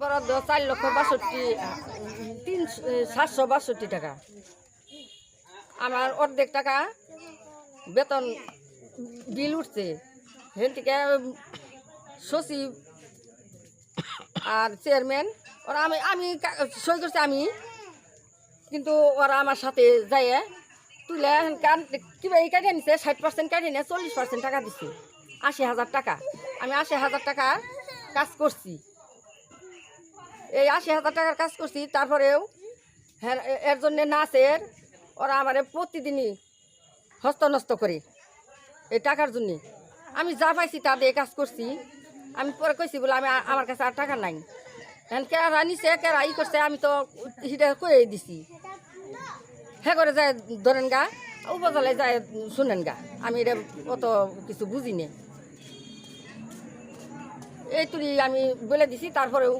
বরাদ্দ চার লক্ষ বাষট্টি, তিন সাতশো বাষট্টি টাকা। আমার অর্ধেক টাকা বেতন বিল উঠছে। সেখান থেকে সচিব আর চেয়ারম্যান, ওরা আমি আমি সই করছি আমি। কিন্তু ওরা আমার সাথে যায় তুলে কান, কিবা এই কাটিয়ে নিছে, ষাট পার্সেন্ট কাটিয়ে নিয়ে চল্লিশ পার্সেন্ট টাকা দিচ্ছে আশি হাজার টাকা। আমি আশি হাজার টাকা কাজ করছি। এই আশি হাজার টাকার কাজ করছি, তারপরেও হ্যাঁ এর জন্যে নাচের ওরা আমার প্রতিদিনই হস্তনস্ত করে এই টাকার জন্যে। আমি যা পাইছি তা দিয়ে কাজ করছি। আমি পরে কইছি, বলে আমি আমার কাছে আর টাকা নাই। হ্যাঁ কেরা নিছে, কেরা ই করছে, আমি তো সেটা কয়ে দিছি। হ্যাঁ করে যায় ধরেন গা, উপজেলায় যায় শুনেন গা। আমি এটা অত কিছু বুঝি না এই তুলি আমি বলে দিছি, তারপরেও